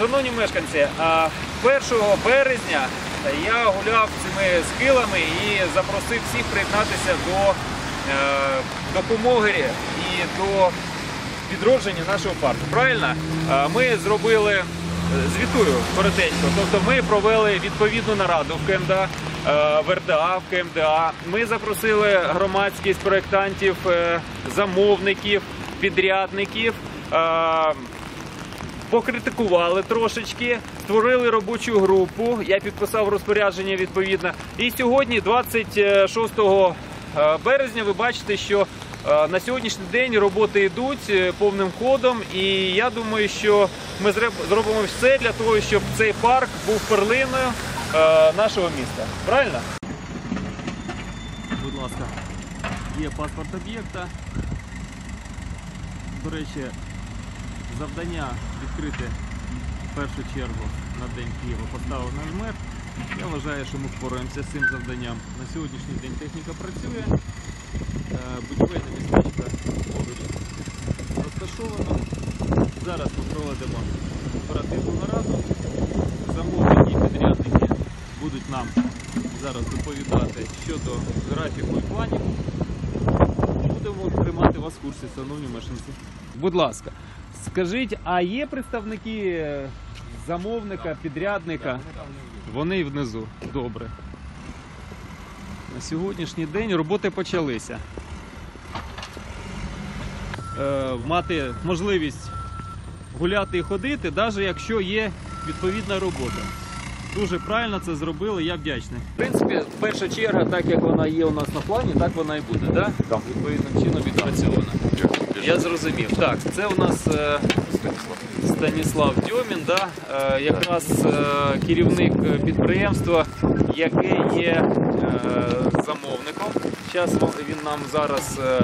Шановні мешканці, 1 березня я гуляв цими схилами і запросив всіх приєднатися до е, допомоги і до відродження нашого парку. Правильно? Ми зробили, е, звітую коротенько, тобто ми провели відповідну нараду в КМДА, е, в РДА, в КМДА. Ми запросили громадськість проєктантів, замовників, підрядників. Покритикували трошечки, створили робочу групу. Я підписав розпорядження відповідно. І сьогодні, 26 е, березня, ви бачите, що е, на сьогоднішній день роботи йдуть е, повним ходом. І я думаю, що ми зробимо все для того, щоб цей парк був перлиною нашого міста. Правильно? Будь ласка, є паспорт об'єкта. До речі, завдання відкрити в першу чергу на День Києва поставив наш мер. Я вважаю, що ми впораємося з цим завданням. На сьогоднішній день техніка працює, е, будівельне містечко поруч розташовано. Зараз ми проведемо оперативну нараду. Замовники і підрядники будуть нам зараз доповідати щодо графіку і планів. Будемо тримати вас в курсі, шановні мешканці. Будь ласка, скажіть, а є представники замовника, підрядника? Вони внизу. Добре. На сьогоднішній день роботи почалися. Е, мати можливість гуляти і ходити, навіть якщо є відповідна робота. Дуже правильно це зробили, я вдячний. В принципі, перша черга, так як вона є у нас на плані, так вона і буде, да? Так. Відповідним чином відпрацьована. Я зрозумів. Так, це у нас е, Станіслав Дьомін, да? е, якраз е, керівник підприємства, яке є е, замовником. Зараз він нам зараз е,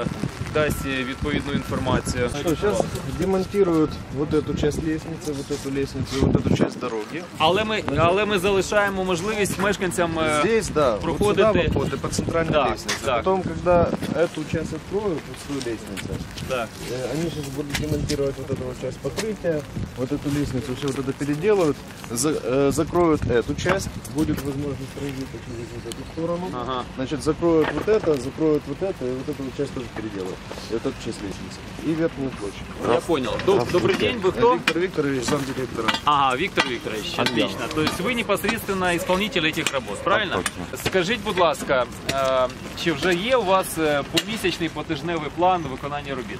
дасть відповідну інформацію. Что, сейчас демонтируют вот эту часть лестницы, вот эту лестницу и вот эту часть дороги. Але ми, але ми залишаємо можливість мешканцям е, Здесь, да, вот проходите- сюда вот и по центральной Так, лестнице. так. Потом, когда эту часть откроют, вот свою лестницу, так. э, они сейчас будут демонтировать вот эту вот часть покрытия, вот эту лестницу, все вот это переделают, за- э, закроют эту часть, будет возможность пройти через вот эту сторону. Ага. Значит, закроют вот это, закроют вот это, и вот эту вот часть тоже переделают. И вот эту часть лестницы. И верхнюю площадь. Я понял. Доб- Добрый день, вы Э, кто? Виктор Викторович, замдиректора. Ага, Виктор Викторович, отлично. То есть ви непосредственно исполнитель этих работ, правильно? Скажіть, будь ласка, е, чи вже є у вас е, помісячний потижневий план виконання робіт?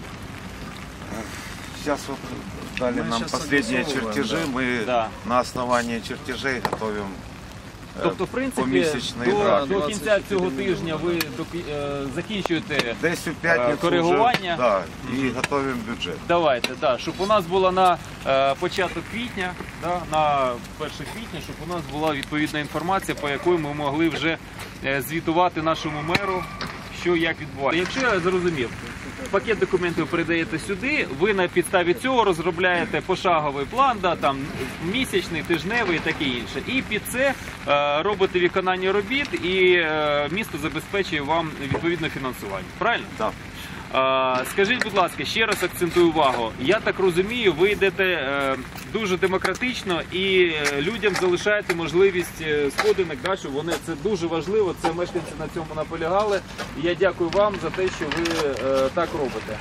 Сейчас вот дали Мы нам щас последние согласовываем, чертежи. Мы Да. на основании чертежей готовим э, Тобто, в принципі, помісячний до, до кінця цього тижня ви доки- е, закінчуєте. Десь у п'ятницю коригування. Вже, да, і готовим бюджет. Давайте, да, щоб у нас було на е, початок квітня, да, на 1 квітня, щоб у нас була відповідна інформація, по якої ми могли вже е, звітувати нашому меру, що як відбувається. Якщо я зрозумів, пакет документів передаєте сюди, ви на підставі цього розробляєте пошаговий план, да, там місячний, тижневий і таке інше. І під це е, робите виконання робіт, і е, місто забезпечує вам відповідне фінансування. Правильно? Так. А, Скажіть, будь ласка, ще раз акцентую увагу. Я так розумію, ви йдете е, дуже демократично і е, людям залишаєте можливість е, сходинок. Да, що вони це дуже важливо. Це мешканці на цьому наполягали. Я дякую вам за те, що ви так робите.